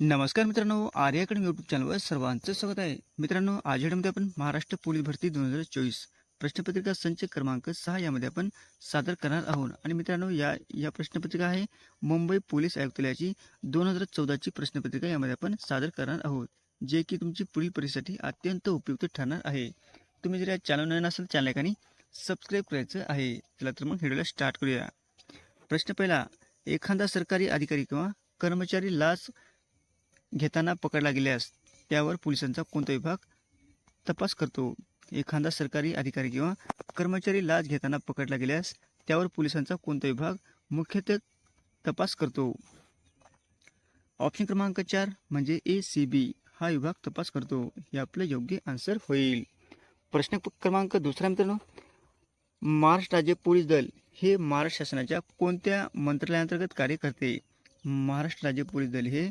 नमस्कार मित्रांनो आर्य academy YouTube चॅनलवर सर्वांचं स्वागत आहे. मित्रांनो आज व्हिडिओमध्ये आपण महाराष्ट्र पोलीस भरती दोन हजार चोवीस प्रश्नपत्रिका संच क्रमांक सहा यामध्ये आपण सादर करणार आहोत. आणि मित्रांनो या या प्रश्नपत्रिका आहे मुंबई पोलीस आयुक्तालयाची दोन हजार चौदाची प्रश्नपत्रिका यामध्ये आपण सादर करणार आहोत जे की तुमची पुढील परीक्षेसाठी अत्यंत उपयुक्त ठरणार आहे. तुम्ही जर या चॅनल नसेल असाल चॅनल एकाने सबस्क्राईब करायचं आहे चला तर मग व्हिडिओला स्टार्ट करूया. प्रश्न पहिला एखादा सरकारी अधिकारी किंवा कर्मचारी लाच घेताना पकडला गेल्यास त्यावर पोलिसांचा कोणता विभाग तपास करतो? एखादा सरकारी अधिकारी किंवा कर्मचारी लाच घेताना पकडला गेल्यास त्यावर पोलिसांचा कोणता विभाग मुख्यतः तपास करतो? ऑप्शन क्रमांक चार म्हणजे ए सी बी हा विभाग तपास करतो. हे आपलं योग्य आन्सर होईल. प्रश्न क्रमांक दुसरा मित्रांनो. महाराष्ट्र राज्य पोलीस दल हे महाराष्ट्र शासनाच्या कोणत्या मंत्रालयाअंतर्गत कार्य करते? महाराष्ट्र राज्य पोलीस दल हे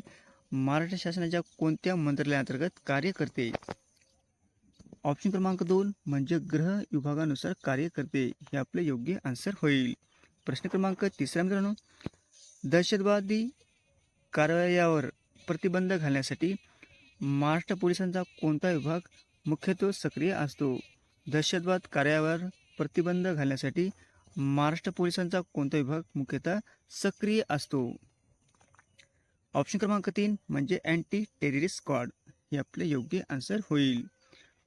महाराष्ट्र शासनाच्या कोणत्या मंत्रालयाअंतर्गत कार्य करते? ऑप्शन क्रमांक दोन म्हणजे ग्रह विभागानुसार कार्य करते. हे आपले योग्य आन्सर होईल. प्रश्न क्रमांक तिसरा मित्रांनो दहशतवादी कारवायावर प्रतिबंध घालण्यासाठी महाराष्ट्र पोलिसांचा कोणता विभाग मुख्यत्वे सक्रिय असतो? दहशतवाद कार्यावर प्रतिबंध घालण्यासाठी महाराष्ट्र पोलिसांचा कोणता विभाग मुख्यतः सक्रिय असतो? ऑप्शन क्रमांक तीन म्हणजे अँटी टेररिस्ट स्क्वॉड हे आपले योग्य आन्सर होईल.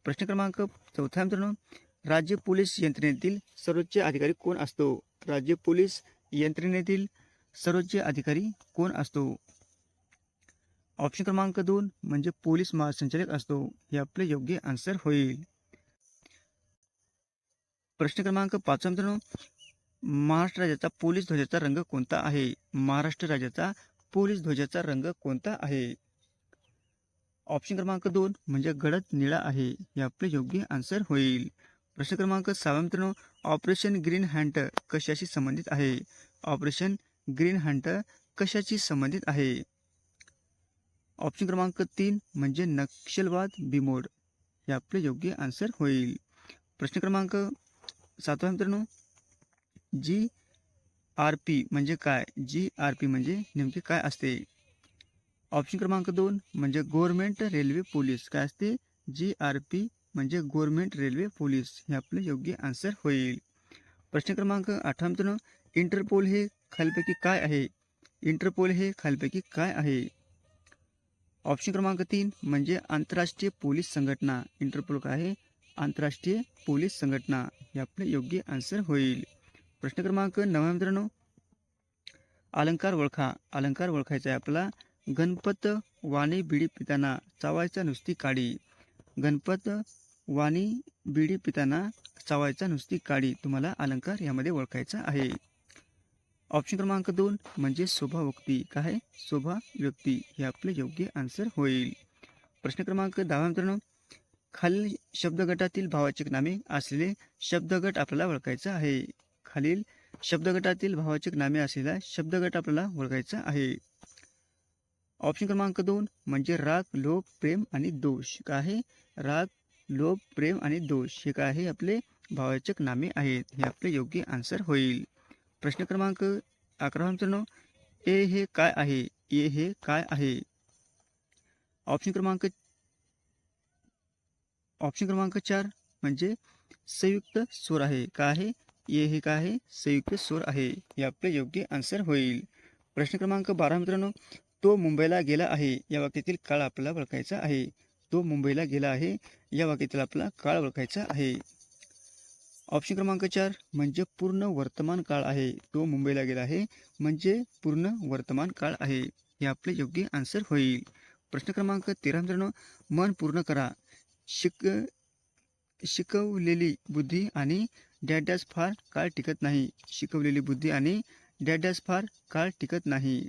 प्रश्न क्रमांक चौथा मित्रांनो राज्य पोलीस यंत्रणेतील सर्वोच्च अधिकारी कोण असतो? राज्य पोलीस यंत्रणेतील सर्वोच्च अधिकारी कोण असतो? ऑप्शन क्रमांक दोन म्हणजे पोलीस महासंचालक असतो. हे आपले योग्य आन्सर होईल. प्रश्न क्रमांक पाचवा मित्रांनो महाराष्ट्र राज्याचा पोलीस ध्वजाचा रंग कोणता आहे? महाराष्ट्र राज्याचा पोलीस ध्वजाचा रंग कोणता आहे? ऑप्शन क्रमांक दोन म्हणजे गडद निळा आहे. हे आपले योग्य आन्सर होईल. प्रश्न क्रमांक सहावा मित्रांनो ऑपरेशन ग्रीन हंट कशाशी संबंधित आहे? ऑपरेशन ग्रीन हंट कशाशी संबंधित आहे? ऑप्शन क्रमांक तीन म्हणजे नक्षलवाद बिमोड. हे आपले योग्य आन्सर होईल. प्रश्न क्रमांक सातवा मित्रांनो जी आर पी म्हणजे काय? जी आर पी म्हणजे नेमके काय असते? ऑप्शन क्रमांक दोन म्हणजे गव्हर्मेंट रेल्वे पोलीस. काय असते? जी आर पी म्हणजे गव्हर्मेंट रेल्वे पोलीस. हे आपलं योग्य आन्सर होईल. प्रश्न क्रमांक आठवा मित्रांनो इंटरपोल हे खालपैकी काय आहे? इंटरपोल हे खालपैकी काय आहे? ऑप्शन क्रमांक तीन म्हणजे आंतरराष्ट्रीय पोलीस संघटना. इंटरपोल काय आहे? आंतरराष्ट्रीय पोलीस संघटना. हे आपले योग्य आन्सर होईल. प्रश्न क्रमांक नव्या मित्रांनो अलंकार ओळखा अलंकार ओळखायचा आहे आपला गणपत वाणी बिडी पिताना चावायचा नुसती काडी. गणपत वाणी बिडी पिताना चावायचा नुसती काडी. तुम्हाला अलंकार यामध्ये ओळखायचा आहे. ऑप्शन क्रमांक दोन म्हणजे शोभा व्यक्ती. काय शोभा व्यक्ती. हे आपले योग्य आन्सर होईल. प्रश्न क्रमांक दहा मित्रांनो खालील शब्दगटातील भावाचक नामे असलेले शब्दगट आपल्याला ओळखायचा आहे. खालील शब्दगटातील भावाचक नामे असलेला शब्दगट आपल्याला ओळखायचा आहे. ऑप्शन क्रमांक दोन म्हणजे राग लोभ प्रेम आणि दोष. काय आहे? राग लोभ प्रेम आणि दोष हे काय आहे? आपले भावाचक नामे आहेत. हे आपले योग्य आन्सर होईल. प्रश्न क्रमांक अकरा मित्रांनो ए हे काय आहे? ए हे काय आहे? ऑप्शन क्रमांक ऑप्शन क्रमांक चार म्हणजे संयुक्त स्वर आहे. काय आहे? ये हे काय आहे संयुक्त स्वर आहे. हे आपले योग्य आन्सर होईल. प्रश्न क्रमांक बारा मित्रांनो तो मुंबईला गेला आहे. या वाक्यातील काळ आपल्याला ओळखायचा आहे. तो मुंबईला गेला आहे. या वाक्यातील आपला काळ ओळखायचा आहे. ऑप्शन क्रमांक चार म्हणजे पूर्ण वर्तमान काळ आहे. तो मुंबईला गेला आहे. म्हणजे पूर्ण वर्तमान काळ आहे. हे आपले योग्य आन्सर होईल. प्रश्न क्रमांक तेरा मित्रांनो मन पूर्ण करा. शिक शिकवलेली बुद्धी आणि डॅडॅस फार काळ टिकत नाही. शिकवलेली बुद्धी आणि डॅडॅस फार काळ टिकत नाही.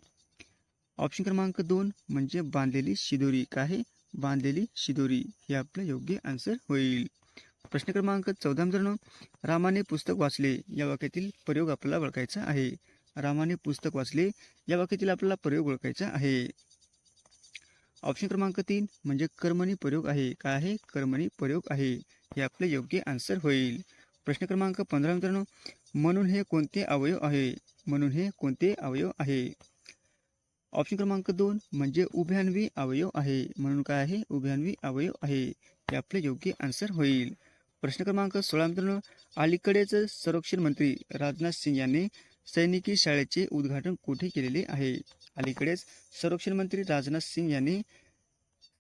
ऑप्शन क्रमांक दोन म्हणजे बांधलेली शिदोरी. काय? बांधलेली शिदोरी. हे आपलं योग्य आन्सर होईल. प्रश्न क्रमांक चौदा मित्रांनो रामाने पुस्तक वाचले. या वाक्यातील प्रयोग आपल्याला ओळखायचा आहे. रामाने पुस्तक वाचले. या वाक्यातील आपल्याला प्रयोग ओळखायचा आहे. ऑप्शन क्रमांक तीन म्हणजे कर्मणी प्रयोग आहे. काय आहे? कर्मणी प्रयोग आहे. हे आपले योग्य आन्सर होईल. प्रश्न क्रमांक पंधरा मित्रांनो म्हणून हे कोणते अवयव आहे? म्हणून हे कोणते अवयव आहे? ऑप्शन क्रमांक दोन म्हणजे उभ्यान्वी अवयव आहे. म्हणून काय आहे? उभ्यान्वी अवयव आहे. हे आपले योग्य आन्सर होईल. प्रश्न क्रमांक सोळा मित्रांनो अलीकडेच संरक्षण मंत्री राजनाथ सिंग यांनी सैनिकी शाळेचे उद्घाटन कुठे केलेले आहे? अलीकडेच संरक्षण मंत्री राजनाथ सिंग यांनी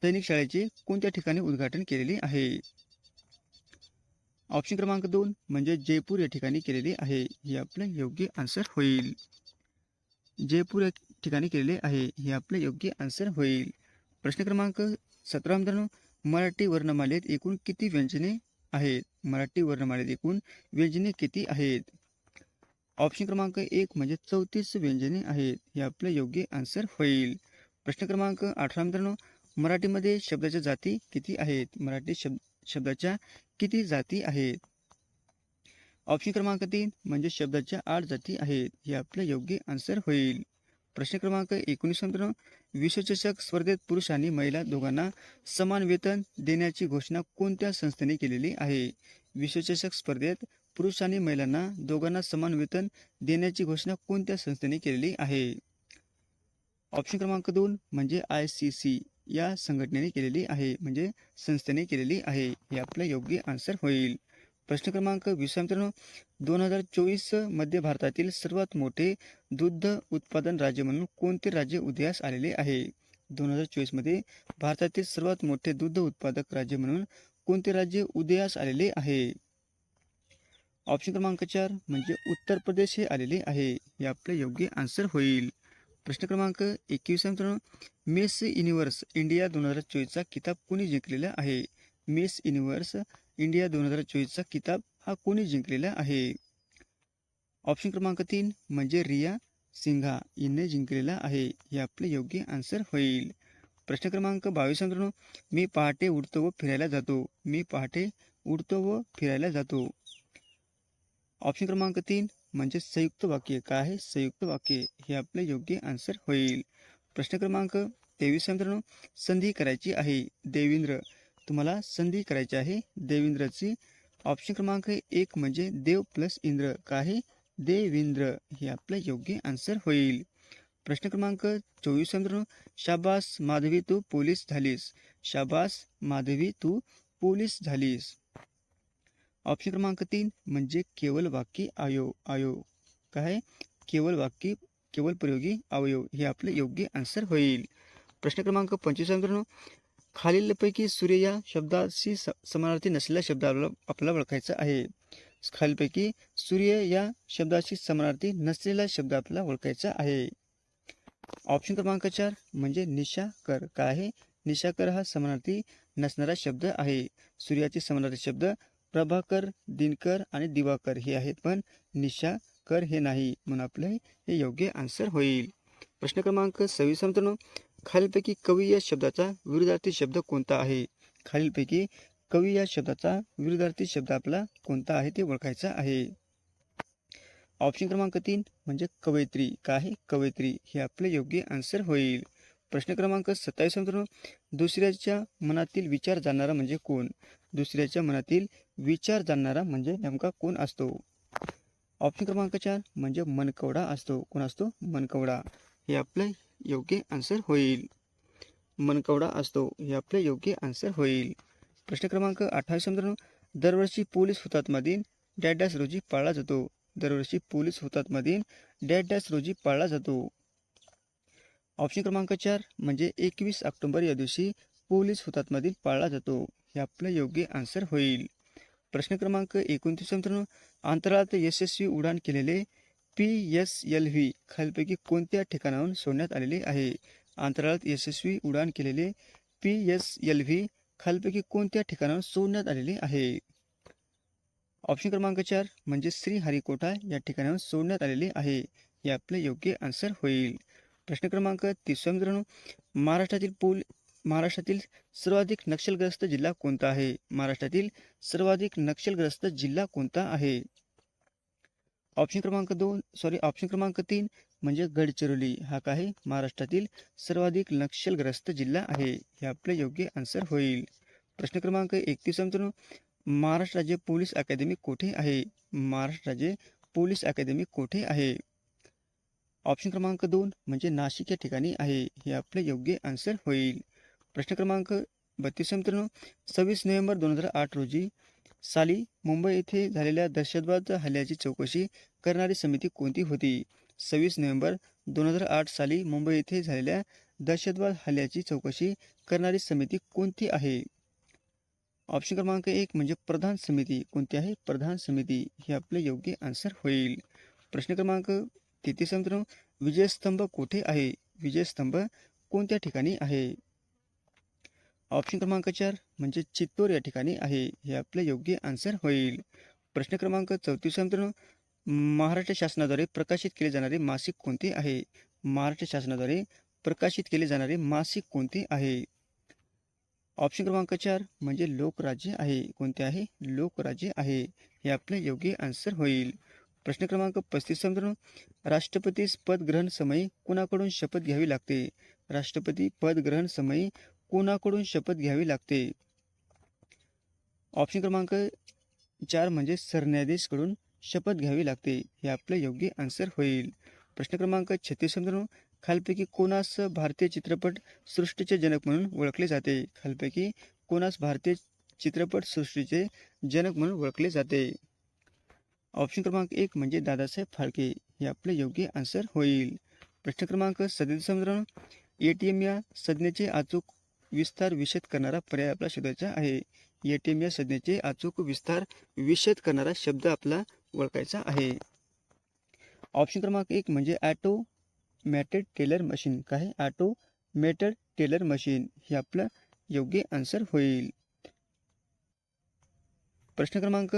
सैनिक शाळेचे कोणत्या ठिकाणी उद्घाटन केलेले आहे? ऑप्शन क्रमांक दोन म्हणजे जयपूर या ठिकाणी केलेले आहे. हे आपलं योग्य आन्सर होईल. जयपूर या ठिकाणी केलेले आहे. हे आपले योग्य आन्सर होईल. प्रश्न क्रमांक सतरा मित्रांनो मराठी वर्णमालेत एकूण किती व्यंजने आहेत? मराठी वर्णमालेत एकूण व्यंजने किती आहेत? ऑप्शन क्रमांक एक म्हणजे चौतीस व्यंजने आहेत. हे आपलं योग्य आन्सर होईल. प्रश्न क्रमांक अठरा मित्रांनो मराठीमध्ये शब्दाच्या जाती किती आहेत? मराठी शब्द शब्दाच्या किती जाती आहेत? ऑप्शन क्रमांक तीन म्हणजे शब्दाच्या आठ जाती आहेत. हे आपले योग्य आन्सर होईल. प्रश्न क्रमांक एकोणीस मित्रांनो विश्वचषक स्पर्धेत पुरुष आणि महिला दोघांना समान वेतन देण्याची घोषणा कोणत्या संस्थेने केलेली आहे? विश्वचषक स्पर्धेत पुरुष आणि महिलांना दोघांना समान वेतन देण्याची घोषणा कोणत्या संस्थेने केलेली आहे? ऑप्शन क्रमांक दोन म्हणजे आय सी सी या संघटनेने केलेली आहे म्हणजे संस्थेने केलेली आहे. हे आपलं योग्य आन्सर होईल. प्रश्न क्रमांक वीस मित्रांनो. दोन हजार चोवीसमध्ये भारतातील सर्वात मोठे दुग्ध उत्पादन राज्य म्हणून कोणते राज्य उदयास आलेले आहे? दोन हजार चोवीसमध्ये भारतातील सर्वात मोठे दुग्ध उत्पादक राज्य म्हणून कोणते राज्य उदयास आलेले आहे? ऑप्शन क्रमांक चार म्हणजे उत्तर प्रदेश हे आलेले आहे. हे आपले योग्य आन्सर होईल. प्रश्न क्रमांक एकवीस मित्रांनो. मिस युनिव्हर्स इंडिया दोन हजार चोवीसचा किताब कोणी जिंकलेला आहे? मिस युनिव्हर्स इंडिया दोन हजार चोवीसचा किताब हा कोणी जिंकलेला आहे? ऑप्शन क्रमांक तीन म्हणजे रिया सिंघा हिने जिंकलेला आहे. हे आपले योग्य आन्सर होईल. प्रश्न क्रमांक बावीस मित्रांनो. मी पहाटे उडतो व फिरायला जातो. मी पहाटे उडतो व फिरायला जातो. ऑप्शन क्रमांक तीन म्हणजे संयुक्त वाक्य काय आहे? संयुक्त वाक्य हे आपले योग्य आन्सर होईल. प्रश्न क्रमांक तेवीस मित्रांनो. संधी करायची आहे देवेंद्र. तुम्हाला संधी करायची आहे देवेंद्रची. ऑप्शन क्रमांक एक म्हणजे देव प्लस इंद्र. काय आहे? देवेंद्र. हे आपलं योग्य आन्सर होईल. प्रश्न क्रमांक चोवीस मित्रांनो. शाबास माधवी तू पोलीस झालीस. शाबास माधवी तू पोलीस झालीस. ऑप्शन क्रमांक तीन म्हणजे केवळ वाक्य आयो आयो. काय केवळ वाक्य केवळ प्रयोगी अवयव. हे आपले योग्य आन्सर होईल. प्रश्न क्रमांक पंचवीस मित्रांनो. खालीलपैकी सूर्य या शब्दाशी स समानार्थी नसलेला शब्द आपल्याला आपल्याला ओळखायचा आहे. खालीलपैकी सूर्य या शब्दाशी समानार्थी नसलेला शब्द आपल्याला ओळखायचा आहे. ऑप्शन क्रमांक चार म्हणजे निशाकर काय आहे? निशाकर हा समानार्थी नसणारा शब्द आहे. सूर्याचे समानार्थी शब्द प्रभाकर दिनकर आणि दिवाकर हे आहेत पण निशा कर हे नाही. म्हणून आपले हे योग्य आन्सर होईल. प्रश्न क्रमांक सव्वीस मित्रांनो. खालीलपैकी कवी या शब्दाचा विरुद्धार्थी शब्द कोणता आहे? खालीलपैकी कवी या शब्दाचा विरुद्धार्थी शब्द आपला कोणता आहे ते ओळखायचा आहे. ऑप्शन क्रमांक तीन म्हणजे कवयित्री. काय आहे? कवयित्री. हे आपले योग्य आन्सर होईल. प्रश्न क्रमांक सत्तावीस मित्रांनो दुसऱ्याच्या मनातील विचार जाणणारा म्हणजे कोण? दुसऱ्याच्या मनातील विचार जाणणारा म्हणजे नेमका कोण असतो? ऑप्शन क्रमांक चार म्हणजे मनकवडा असतो. कोण असतो? मनकवडा. हे आपलं योग्य आन्सर होईल. मनकवडा असतो. हे आपले योग्य आन्सर होईल. प्रश्न क्रमांक अठ्ठावीस मित्रांनो दरवर्षी पोलीस हुतात्मादिन डॅश डॅश रोजी पाळला जातो. दरवर्षी पोलीस हुतात्मादिन डॅश डॅश रोजी पाळला जातो. ऑप्शन क्रमांक चार म्हणजे एकवीस ऑक्टोंबर या दिवशी पोलीस हुतात्मादिन पाळला जातो. हे आपलं योग्य आन्सर होईल. प्रश्न क्रमांक एकोणतीस मित्रांनो अंतराळात यशस्वी उडान केलेले पी एस एल व्ही खालीलपैकी कोणत्या ठिकाणाहून सोडण्यात आलेले आहे? अंतराळात यशस्वी उडान केलेले पी एस एल व्ही खालीलपैकी कोणत्या ठिकाणाहून सोडण्यात आलेले आहे? ऑप्शन क्रमांक चार म्हणजे श्रीहरिकोटा या ठिकाणाहून सोडण्यात आलेले आहे. हे आपले योग्य आन्सर होईल. प्रश्न क्रमांक तिसरा मित्रांनो महाराष्ट्रातील पूल महाराष्ट्रातील सर्वाधिक नक्षलग्रस्त जिल्हा कोणता आहे? महाराष्ट्रातील सर्वाधिक नक्षलग्रस्त जिल्हा कोणता आहे? ऑप्शन क्रमांक दोन सॉरी ऑप्शन क्रमांक तीन म्हणजे गडचिरोली. हा काय महाराष्ट्रातील सर्वाधिक नक्षलग्रस्त जिल्हा आहे. हे आपले योग्य आन्सर होईल. प्रश्न क्रमांक एकतीस. मित्रांनो महाराष्ट्र राज्य पोलीस अकादमी कोठे आहे? महाराष्ट्र राज्य पोलीस अकादमी कोठे आहे? ऑप्शन क्रमांक दोन म्हणजे नाशिक या ठिकाणी आहे. हे आपले योग्य आन्सर होईल. प्रश्न क्रमांक बत्तीस मित्रांनो. सव्वीस नोव्हेंबर दोन हजार आठ रोजी साली मुंबई येथे झालेल्या दहशतवाद हल्ल्याची चौकशी करणारी समिती कोणती होती? सव्वीस नोव्हेंबर दोन हजार आठ साली मुंबई येथे झालेल्या दहशतवाद हल्ल्याची चौकशी करणारी समिती कोणती आहे? ऑप्शन क्रमांक एक म्हणजे प्रधान समिती कोणती आहे? प्रधान समिती. हे आपले योग्य आन्सर होईल. प्रश्न क्रमांक तेथे मित्रांनो विजयस्तंभ कुठे आहे? विजयस्तंभ कोणत्या ठिकाणी आहे? ऑप्शन क्रमांक चार म्हणजे चित्तूर या ठिकाणी आहे. हे आपले योग्य आन्सर होईल. प्रश्न क्रमांक चौतीस मित्रांनो महाराष्ट्र शासनाद्वारे प्रकाशित केले जाणारे मासिक कोणते आहे? महाराष्ट्र शासनाद्वारे प्रकाशित केले जाणारे मासिक कोणते आहे? ऑप्शन क्रमांक चार म्हणजे लोकराज्य आहे. कोणते आहे? लोकराज्य आहे. हे आपले योग्य आन्सर होईल. प्रश्न क्रमांक पस्तीस मित्रांनो राष्ट्रपतीस पद ग्रहण समयी कुणाकडून शपथ घ्यावी लागते? राष्ट्रपती पद ग्रहण समयी कोणाकडून शपथ घ्यावी लागते? ऑप्शन क्रमांक चार म्हणजे सरन्यायाधीशकडून शपथ घ्यावी लागते. हे आपले योग्य आन्सर होईल. प्रश्न क्रमांक छत्तीस मित्रांनो खालपैकी कोणास भारतीय चित्रपट सृष्टीचे जनक म्हणून ओळखले जाते? खालपैकी कोणास भारतीय चित्रपट सृष्टीचे जनक म्हणून ओळखले जाते? ऑप्शन क्रमांक एक म्हणजे दादासाहेब फाळके हे आपले योग्य आन्सर होईल. प्रश्न क्रमांक सदतीस मित्रांनो ए टी एम या संज्ञेचे अचूक विस्तार विषद करणारा पर्याय आपला शोधायचा आहे. ए टी एम या संज्ञेचे अचूक विस्तार विषद करणारा शब्द आपला ओळखायचा आहे. ऑप्शन क्रमांक एक म्हणजे ॲटो मॅटेड टेलर मशीन. काय? ॲटो मेटेड टेलर मशीन हे आपलं योग्य आन्सर होईल. प्रश्न क्रमांक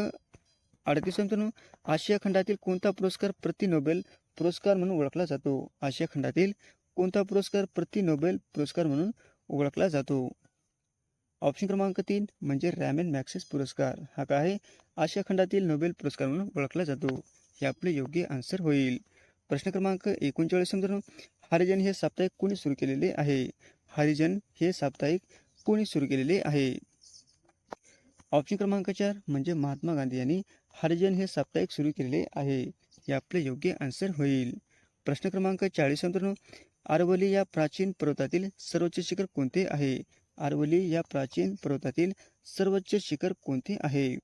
अडतीस मित्रांनो आशिया खंडातील कोणता पुरस्कार प्रति नोबेल पुरस्कार म्हणून ओळखला जातो? आशिया खंडातील कोणता पुरस्कार प्रति नोबेल पुरस्कार म्हणून ओळखला जातो? ऑप्शन क्रमांक तीन म्हणजे रॅमेन मॅक्सेस पुरस्कार. हा काय आहे? आशिया खंडातील नोबेल पुरस्कार म्हणून ओळखला जातो. हे आपले योग्य आन्सर होईल. प्रश्न क्रमांक एकोणचाळीस मित्रांनो हरिजन हे साप्ताहिक कोणी सुरू केलेले आहे? हरिजन हे साप्ताहिक कोणी सुरू केलेले आहे? ऑप्शन क्रमांक चार म्हणजे महात्मा गांधी यांनी हरिजन हे साप्ताहिक सुरू केलेले आहे. हे आपले योग्य आन्सर होईल. प्रश्न क्रमांक चाळीस मित्रांनो आरवली या प्राचीन पर्वतातील सर्वोच्च शिखर कोणते आहे? आरवली या प्राचीन पर्वतातील सर्वोच्च शिखर कोणते आहे?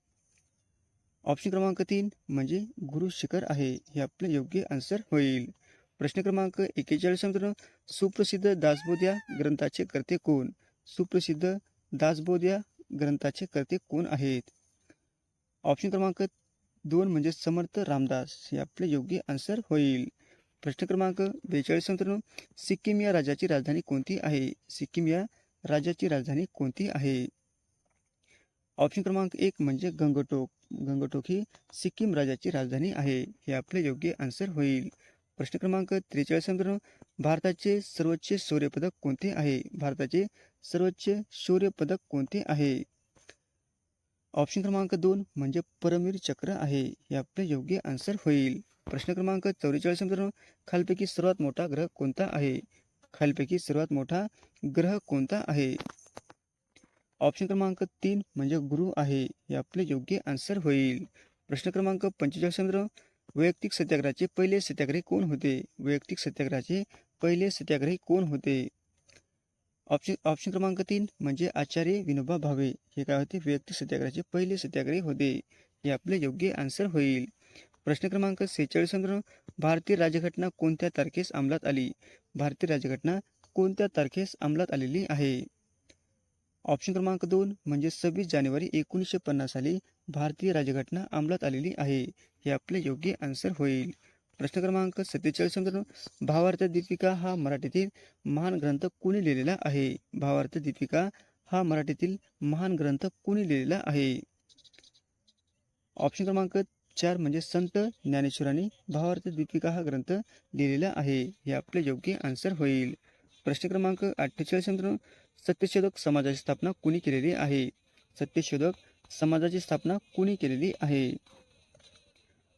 ऑप्शन क्रमांक तीन म्हणजे गुरु शिखर आहे. हे आपले योग्य आन्सर होईल. प्रश्न क्रमांक एक्केचाळीस मित्रांनो सुप्रसिद्ध दासबोध या ग्रंथाचे कर्ते कोण? सुप्रसिद्ध दासबोध या ग्रंथाचे कर्ते कोण आहेत? ऑप्शन क्रमांक दोन म्हणजे समर्थ रामदास हे आपले योग्य आन्सर होईल. प्रश्न क्रमांक बेचाळीस मित्रांनो सिक्कीम या राज्याची राजधानी कोणती आहे? सिक्कीम या राज्याची राजधानी कोणती आहे? ऑप्शन क्रमांक एक म्हणजे गंगटोक. गंगटोक ही सिक्कीम राज्याची राजधानी आहे हे आपले योग्य आन्सर होईल. प्रश्न क्रमांक त्रेचाळीस मित्रांनो भारताचे सर्वोच्च शौर्य पदक कोणते आहे? भारताचे सर्वोच्च शौर्य पदक कोणते आहे? ऑप्शन क्रमांक दोन म्हणजे परमवीर चक्र आहे. हे आपले योग्य आन्सर होईल. प्रश्न क्रमांक चौवेचाळीस मित्रांनो खालपैकी सर्वात मोठा ग्रह कोणता आहे? खालपैकी सर्वात मोठा ग्रह कोणता आहे? ऑप्शन क्रमांक तीन म्हणजे गुरु आहे. हे आपले योग्य आन्सर होईल. प्रश्न क्रमांक पंचेचाळीस मित्रांनो वैयक्तिक सत्याग्रहाचे पहिले सत्याग्रही कोण होते? वैयक्तिक सत्याग्रहाचे पहिले सत्याग्रही कोण होते? ऑप्शन ऑप्शन क्रमांक तीन म्हणजे आचार्य विनोबा भावे. हे काय होते? वैयक्तिक सत्याग्रहाचे पहिले सत्याग्रही होते. हे आपले योग्य आन्सर होईल. प्रश्न क्रमांक सेहेचाळीस मित्रांनो भारतीय राज्यघटना कोणत्या तारखेस अंमलात आली? भारतीय राज्यघटना कोणत्या तारखेस अंमलात आलेली आहे? ऑप्शन क्रमांक दोन म्हणजे सव्वीस जानेवारी एकोणीसशे पन्नास साली भारतीय राज्यघटना अंमलात आलेली आहे. हे आपले योग्य आन्सर होईल. प्रश्न क्रमांक सत्तेचाळीस मित्रांनो भावार्थ दीपिका हा मराठीतील महान ग्रंथ कोणी लिहिलेला आहे? भावार्थ दीपिका हा मराठीतील महान ग्रंथ कोणी लिहिलेला आहे? ऑप्शन क्रमांक चार म्हणजे संत ज्ञानेश्वरांनी भावार्थ दीपिका हा ग्रंथ लिहिलेला आहे. हे आपले योग्य आन्सर होईल. प्रश्न क्रमांक अठ्ठेचाळीस मित्रांनो सत्यशोधक समाजाची स्थापना कुणी केलेली आहे? सत्यशोधक समाजाची स्थापना कुणी केलेली आहे?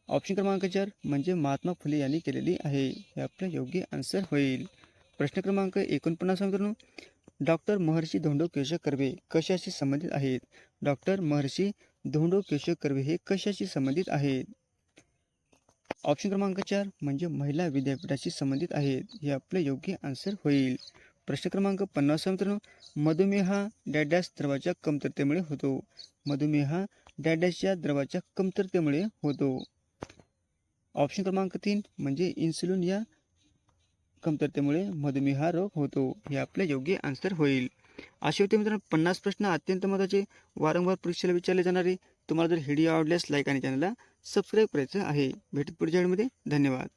ऑप्शन क्रमांक चार म्हणजे महात्मा फुले यांनी केलेली आहे. हे आपलं योग्य आन्सर होईल. प्रश्न क्रमांक एकोणपन्नास मित्रांनो. डॉक्टर महर्षी धोंडो केशव कर्वे कशाशी संबंधित आहेत? डॉक्टर महर्षी धोंडो केशव कर्वे हे कशाशी संबंधित आहेत? ऑप्शन क्रमांक चार म्हणजे महिला विद्यापीठाशी संबंधित आहेत. हे आपलं योग्य आन्सर होईल. प्रश्न क्रमांक पन्नास मित्रांनो. मधुमेह हा डॅडॅस द्रवाच्या कमतरतेमुळे होतो. मधुमेह हा डॅडॅशच्या द्रवाच्या कमतरतेमुळे होतो. ऑप्शन क्रमांक तीन म्हणजे इन्सुलिन या कमतरतेमुळे मधुमेह हा रोग होतो. हे आपले योग्य आन्सर होईल. असे होते मित्रांनो पन्नास प्रश्न अत्यंत महत्त्वाचे. वारंवार परीक्षेला विचारले जाणारे. तुम्हाला जर व्हिडिओ आवडल्यास लाईक आणि चॅनलला सबस्क्राईब करायचं आहे. भेटत पुढच्या वेळेमध्ये धन्यवाद.